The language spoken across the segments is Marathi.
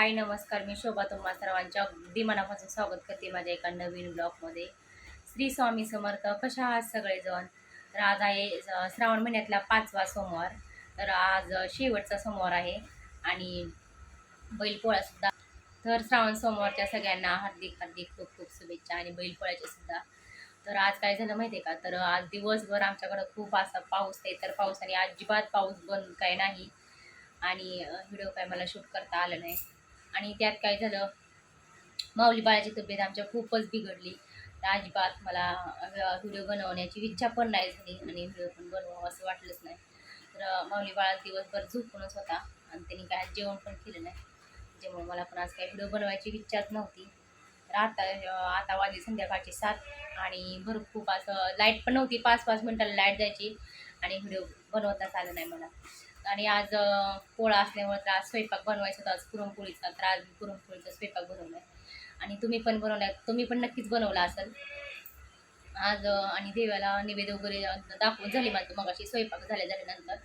हाय नमस्कार. मी शोभा तुम्हा सर्वांच्या अगदी मनापासून स्वागत करते माझ्या एका नवीन ब्लॉगमध्ये. श्री स्वामी समर्थ कशा आहात सगळेजण? तर आज आहे श्रावण महिन्यातला पाचवा सोमवार. तर आज शेवटचा सोमवार आहे आणि बैलपोळासुद्धा तर श्रावण सोमवारच्या सगळ्यांना हार्दिक हार्दिक खूप खूप शुभेच्छा आणि बैलपोळ्याच्या सुद्धा. तर आज काय झालं माहिती आहे का? तर आज दिवसभर आमच्याकडं खूप असा पाऊस आहे. तर पावसाने अजिबात पाऊस बंद काय नाही. आणि व्हिडिओ काय मला शूट करता आलं नाही. आणि त्यात काय झालं माऊली बाळाची तब्येत आमच्या खूपच बिघडली. अजिबात मला व्हिडिओ बनवण्याची इच्छा पण नाही झाली आणि व्हिडिओ पण बनवावं असं वाटलंच नाही. तर माऊली बाळा दिवसभर झोपूनच होता आणि त्यांनी काय आज जेवण पण केलं नाही. त्याच्यामुळे मला पण आज काही व्हिडिओ बनवायची इच्छाच नव्हती. तर आता आता वाजली संध्याकाळची सात आणि भरपूर खूप असं लाइट पण नव्हती. पाच पाच मिनटाला लाइट जायची आणि व्हिडिओ बनवताच आलं नाही मला. आणि आज पोळा असल्यामुळे त्रास स्वयंपाक बनवायचा होता आज पुरणपोळीचा तर आज मी पुरणपोळीचा स्वयंपाक बनवला आहे आणि तुम्ही पण बनवला तुम्ही पण नक्कीच बनवला असेल. आज आणि देवाला निवेद वगैरे दाखवून झाली माझं मग अशी स्वयंपाक झाल्या झाल्यानंतर.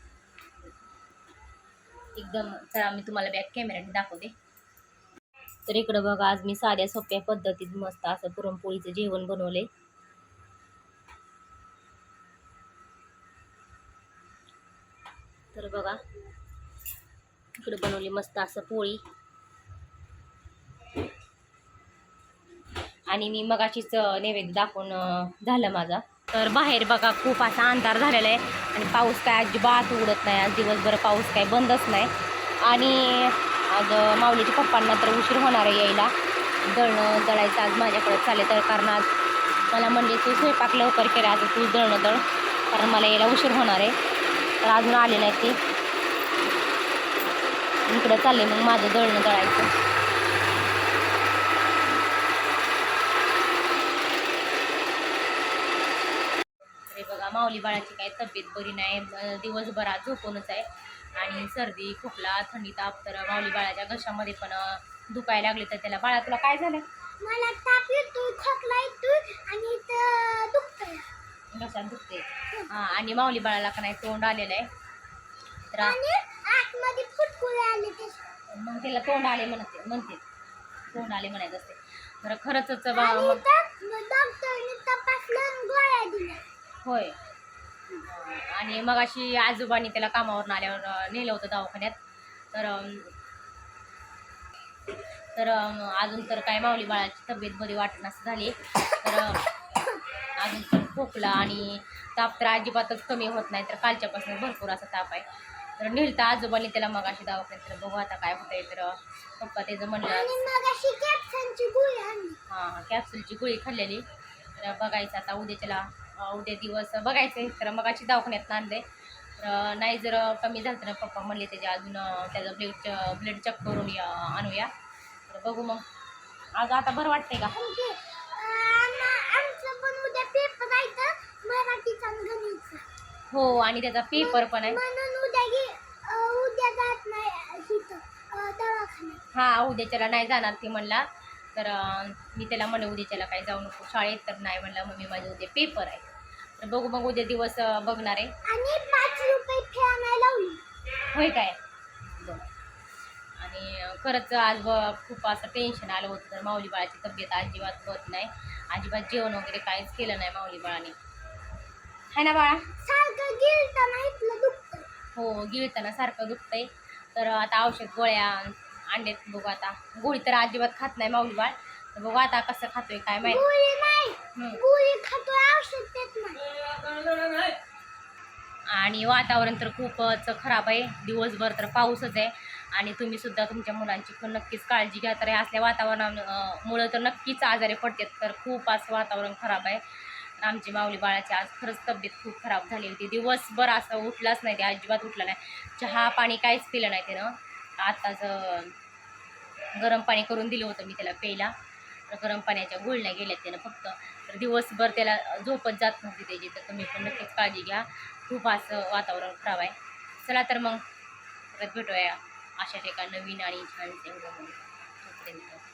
एकदम चला मी तुम्हाला बॅक कॅमेऱ्याने दाखवते. तर इकडं बघा आज मी साध्या सोप्या पद्धतीत मस्त असं पुरणपोळीचं जेवण बनवले तर बघा इकडे बनवली मस्त असं पोळी. आणि मी मगाशीच नैवेद्य दाखवून झालं माझा. तर बाहेर बघा खूप असा अंधार झालेला आहे आणि पाऊस काय अजिबात उडत नाही. आज दिवसभर पाऊस काय बंदच नाही. आणि आज माऊलीच्या पप्पांना तर उशीर होणार आहे यायला. दळणं दळायचं आज माझ्याकडे चालेल तर कारण आज मला म्हणजे तू स्वयंपाक लवकर केला आता तू दळणं दळ. कारण मला यायला उशीर होणार आहे. तर अजून आले नाही ते. इकडं चालले मग माझं दळणं दळायचं. अरे बघा माऊली बाळाची काही तब्येत बरी नाही. दिवसभरात दिवसभर आज झोपूनच आहे. आणि सर्दी खोकला थंडी ताप तर माऊली बाळाच्या घशामध्ये पण दुखायला लागले तर त्याला बाळा तुला काय झालं? मला ताप येतो खोकला येतो आणि इथं घशात दुखते हा आणि माऊली बाळाला का नाही तोंड आलेलं आहे तर मग त्याला तोंड आले म्हणते म्हणते. तोंड आले म्हणायचं असते. बरं खरंच होय. आणि मग अशी आजोबांनी त्याला कामावरून आल्यावर नेलं होतं दवाखान्यात. तर तर अजून तर काय माऊली बाळाची तब्येत बरी नसं झाली. तर अजून पण खोकला आणि ताप तर अजिबातच कमी होत नाही तर कालच्यापासून भरपूर असा ताप आहे. तर नेलं तर आजोबांनी त्याला मग अशी दवाखान्यात तर बघू आता काय होतंय तर. पप्पा त्याचं म्हणलं हां कॅप्सूलची गोळी खाल्लेली. तर बघायचं आता उद्याच्याला उद्या दिवस बघायचं आहे तर मग अशी दवाखान्यात आणले तर नाही जर कमी झालं तर पप्पा म्हणले त्याच्या अजून त्याचं ब्लड ब्लड चेक करून या आणूया. तर बघू मग. आज आता बरं वाटतंय का? हो आणि त्याचा पेपर पण आहे. म्हणून उद्या गे अं, उद्या जात नाही तिथं अं, दवाखान्यात. हा उद्याच्याला नाही जाणार ती म्हणला. तर अं, मी त्याला म्हणलं उद्याच्याला काही जाऊ नको शाळेत तर नाही म्हणलं. मम्मी माझे उद्या पेपर आहे. तर बघू मग उद्या दिवस अं, बघणार आहे. आणि पाच रुपये फी आणायला लावली. होय काय? बरं. आणि अं, खरंच आज ब- खूप असं टेन्शन आलं होतं. तर माऊली बाळाची तब्येत अजिबात होत नाही. अजिबात जेवण वगैरे काहीच केलं नाही माऊली बाळाने हाय ना बाळा. सारखं गिळताना इथलं दुखतं हो गिळताना सारखं दुखतंय. तर आता औषध गोळ्या अंड्यात बघू आता. गोळी तर अजिबात खात नाही माऊली बाळ. तर बघू आता कसं खातोय काय माहिती. गोळी नाही. हम्म. गोळी खातोय औषध देत नाही. आणि वातावरण तर खूपच खराब आहे. दिवसभर तर पाऊसच आहे. आणि तुम्ही सुद्धा तुमच्या मुलांची पण नक्कीच काळजी घ्या. तर हे असल्या वातावरणामुळं तर नक्कीच आजारी पडतात. तर खूप असं वातावरण खराब आहे. तर आमची माऊली बाळाची आज खरंच तब्येत खूप खराब झाली होती. दिवसभर असं उठलाच नाही ते अजिबात उठला नाही. चहा पाणी काहीच पिलं नाही त्यानं आताच गरम पाणी करून दिलं होतं मी त्याला प्यायला. तर गरम पाण्याच्या गुळण्या गेल्या त्यानं फक्त. तर दिवसभर त्याला झोपत जात नव्हती त्याची. तर तुम्ही पण नक्कीच काळजी घ्या. खूप असं वातावरण खराब आहे. चला तर मग परत भेटूया अशाच एका नवीन आणि छानसे व्हिडिओमध्ये तोपर्यंत